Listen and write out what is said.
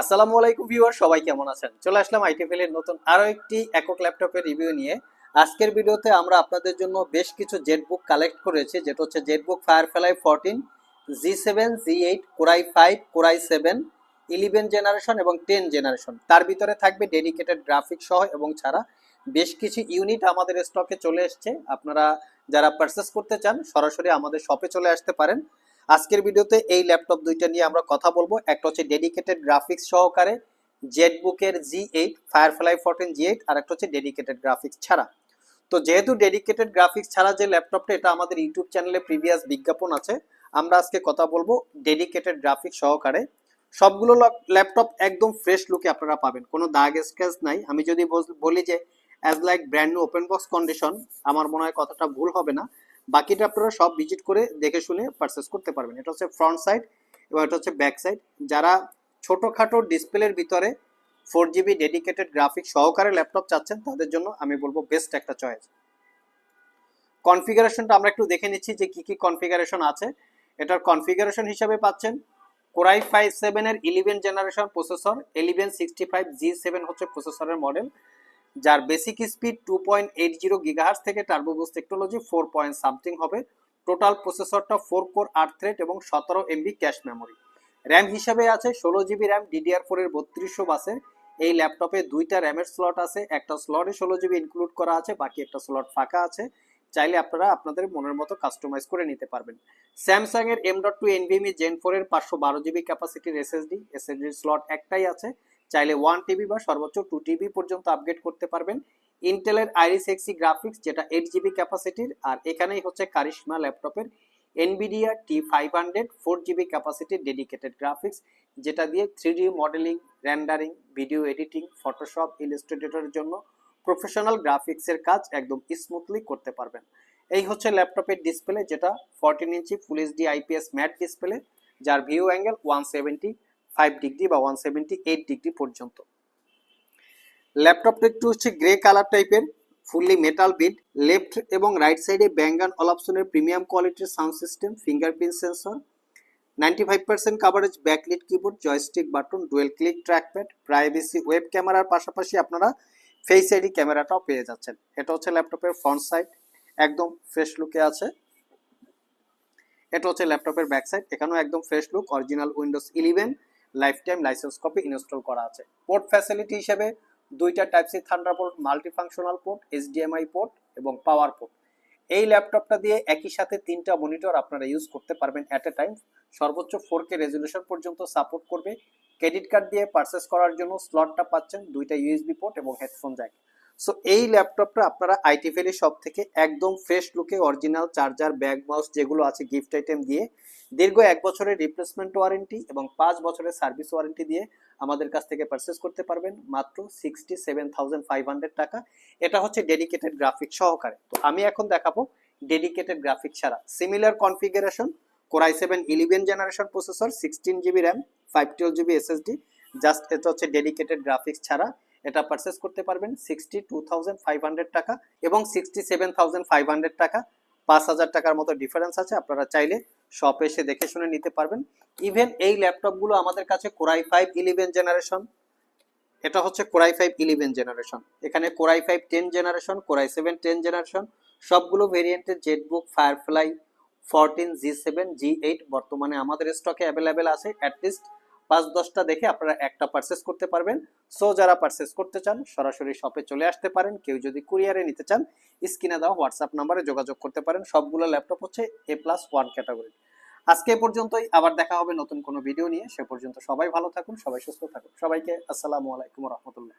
আসসালামু আলাইকুম ভিউয়ার, সবাই কেমন আছেন? চলে আসলাম আইটিফেল এর নতুন আরও একটি একক ল্যাপটপের রিভিউ নিয়ে। আজকের ভিডিওতে আমরা আপনাদের জন্য বেশ কিছু জেটবুক কালেক্ট করেছি, যেটা হচ্ছে ZBook Firefly fourteen G seven G eight Core i five Core i seven eleven generation এবং টেন জেনারেশন তার ভিতরে থাকবে ডেডিকেটেড গ্রাফিক সহ এবং ছাড়া বেশ কিছু ইউনিট আমাদের স্টকে চলে এসছে। আপনারা যারা পারচেস করতে চান, সরাসরি আমাদের শপে চলে আসতে পারেন। আজকের ভিডিওতে এই ল্যাপটপ দুইটা নিয়ে আমরা কথা বলব। একটা হচ্ছে ডেডিকেটেড গ্রাফিক্স সহকারে জেটবুকের G eight Firefly fourteen G eight আর একটা হচ্ছে ডেডিকেটেড গ্রাফিক্স ছাড়া। তো যেহেতু ডেডিকেটেড গ্রাফিক্স ছাড়া যে ল্যাপটপটা, এটা আমাদের ইউটিউব চ্যানেলে প্রিভিয়াস বিজ্ঞাপন আছে। আমরা আজকে কথা বলব ডেডিকেটেড গ্রাফিক্স সহকারে। সবগুলো ল্যাপটপ একদম ফ্রেশ লুকে আপনারা পাবেন। কোনো দাগ স্ক্র্যাচ নাই। আমি যদি বলি যে as like brand new open box condition আমার মনে হয় কথাটা ভুল হবে না। বাকিটা আপনারা সব ভিজিট করে দেখে শুনে পারচেস করতে পারবেন। এটা হচ্ছে ফ্রন্ট সাইড এবং এটা হচ্ছে ব্যাক সাইড যারা ছোটোখাটো ডিসপ্লের ভিতরে ফোর জিবি ডেডিকেটেড গ্রাফিক সহকারে ল্যাপটপ চাচ্ছেন, তাদের জন্য আমি বলব বেস্ট একটা চয়েস কনফিগারেশনটা আমরা একটু দেখে নিচ্ছি যে কি কি কনফিগারেশন আছে। এটার কনফিগারেশন হিসাবে পাচ্ছেন কোরাই ফাইভ সেভেনের eleven generation processor eleven sixty five G seven হচ্ছে প্রসেসরের মডেল যার basic speed two point eight zero gigahertz থেকে turbo boost technology four point something হবে। টোটাল প্রসেসরটা ফোর কোর আট থ্রেড এবং সতেরো এমবি ক্যাশ মেমোরি র্যাম হিসাবে আছে ষোলো জিবি র্যাম ডিডিআর ফোর এর বত্রিশশো বাসের। এই ল্যাপটপে দুইটা র্যামের স্লট আছে, একটা স্লটে ষোলো জিবি ইনক্লুড করা আছে, বাকি একটা স্লট ফাঁকা আছে। চাইলে আপনারা আপনাদের মনের মতো কাস্টমাইজ করে নিতে পারবেন। স্যামসাং এর M dot two NVMe Gen four এর পাঁচশো বারো জিবি ক্যাপাসিটির এসএসডি এসএসডির স্লট একটাই আছে। চাইলে ওয়ান টিবি বা সর্বোচ্চ টু টিবি পর্যন্ত আপগ্রেড করতে পারবেন। ইন্টেলের আইরিস এক্সি গ্রাফিক্স যেটা এইট জিবি ক্যাপাসিটির আর এখানেই হচ্ছে কারিশমা ল্যাপটপের NVIDIA T five hundred four GB ক্যাপাসিটির dedicated graphics যেটা দিয়ে three D modelling rendering video editing Photoshop ইলাস্ট্রেটরের জন্য প্রফেশনাল গ্রাফিক্সের কাজ একদম স্মুথলি করতে পারবেন। এই হচ্ছে ল্যাপটপের ডিসপ্লে যেটা fourteen inch full HD IPS matte display যার view angle one seventy five degree বা ওয়ান সেভেন্টি এইট ডিগ্রি পর্যন্ত। ল্যাপটপটা একটু হচ্ছে গ্রে কালার টাইপের ফুললি মেটাল বিড লেফট এবং রাইট সাইডে ব্যাঙ্গান অলাপসনের প্রিমিয়াম কোয়ালিটির sound system fingerprint sensor ninety five percent coverage backlit keyboard joystick button dual click trackpad privacy web ক্যামেরার পাশাপাশি আপনারা ফেস আইডি ক্যামেরাটাও পেয়ে যাচ্ছেন। এটা হচ্ছে ল্যাপটপের ফ্রন্ট সাইড একদম ফ্রেশ লুকে আছে। এটা হচ্ছে ল্যাপটপের ব্যাক সাইড এখানেও একদম fresh look original Windows eleven lifetime licence copy install করা আছে। পোর্ট ফ্যাসিলিটি হিসেবে দুইটা type C Thunderbolt multifunctional port HDMI port এবং পাওয়ার পোর্ট এই ল্যাপটপটা দিয়ে একই সাথে তিনটা মনিটর আপনারা ইউজ করতে পারবেন অ্যাট এ টাইম সর্বোচ্চ ফোর কে রেজলিউশন পর্যন্ত সাপোর্ট করবে। ক্রেডিট কার্ড দিয়ে পারচেস করার জন্য স্লটটা পাচ্ছেন দুইটা ইউএসবি পোর্ট এবং হেডফোন জ্যাক সো এই ল্যাপটপটা আপনারা আইটি ভ্যালি শপ থেকে একদম ফ্রেশ লুকে অরিজিনাল চার্জার ব্যাগ মাউস যেগুলো আছে গিফট আইটেম দিয়ে দীর্ঘ এক বছরের রিপ্লেসমেন্ট ওয়ারেন্টি এবং পাঁচ বছরের সার্ভিস ওয়ারেন্টি দিয়ে আমাদের কাছ থেকে পারচেস করতে পারবেন মাত্র sixty seven thousand five hundred টাকা। এটা হচ্ছে ডেডিকেটেড গ্রাফিক সহকারে। তো আমি এখন দেখাবো ডেডিকেটেড গ্রাফিক ছাড়া। Similar configuration Core i seven eleven generation processor sixteen GB RAM five twelve GB SSD just এটা হচ্ছে ডেডিকেটেড গ্রাফিক্স ছাড়া। এটা পারচেস করতে পারবেন sixty two thousand five hundred টাকা এবং sixty seven thousand five hundred টাকা। পাঁচ হাজার টাকার মতো ডিফারেন্স আছে, আপনারা চাইলে শপে এসে দেখে শুনে নিতে পারবেন। ইভেন এই ল্যাপটপগুলো আমাদের কাছে কোরাই ফাইভ ইলেভেন জেনারেশন এটা হচ্ছে Core i five eleven generation এখানে Core i five ten generation Core i seven ten generation সবগুলো ভেরিয়েন্টের ZBook Firefly fourteen G seven G eight বর্তমানে আমাদের স্টকে অ্যাভেলেবেল আছে। অ্যাটলিস্ট পাঁচ দশটা দেখে আপনারা একটা পারচেস করতে পারবেন। সো যারা পারচেস করতে চান, সরাসরি শপে চলে আসতে পারেন। কেউ যদি কুরিয়ারে নিতে চান, স্ক্রিনে দেওয়া হোয়াটসঅ্যাপ নাম্বারে যোগাযোগ করতে পারেন। সবগুলো ল্যাপটপ হচ্ছে এ প্লাস ওয়ান ক্যাটাগরি আজকে পর্যন্তই। আবার দেখা হবে নতুন কোনো ভিডিও নিয়ে। সে পর্যন্ত সবাই ভালো থাকুন, সবাই সুস্থ থাকুন। সবাইকে আসসালামু আলাইকুম রহমতুল্লাহ।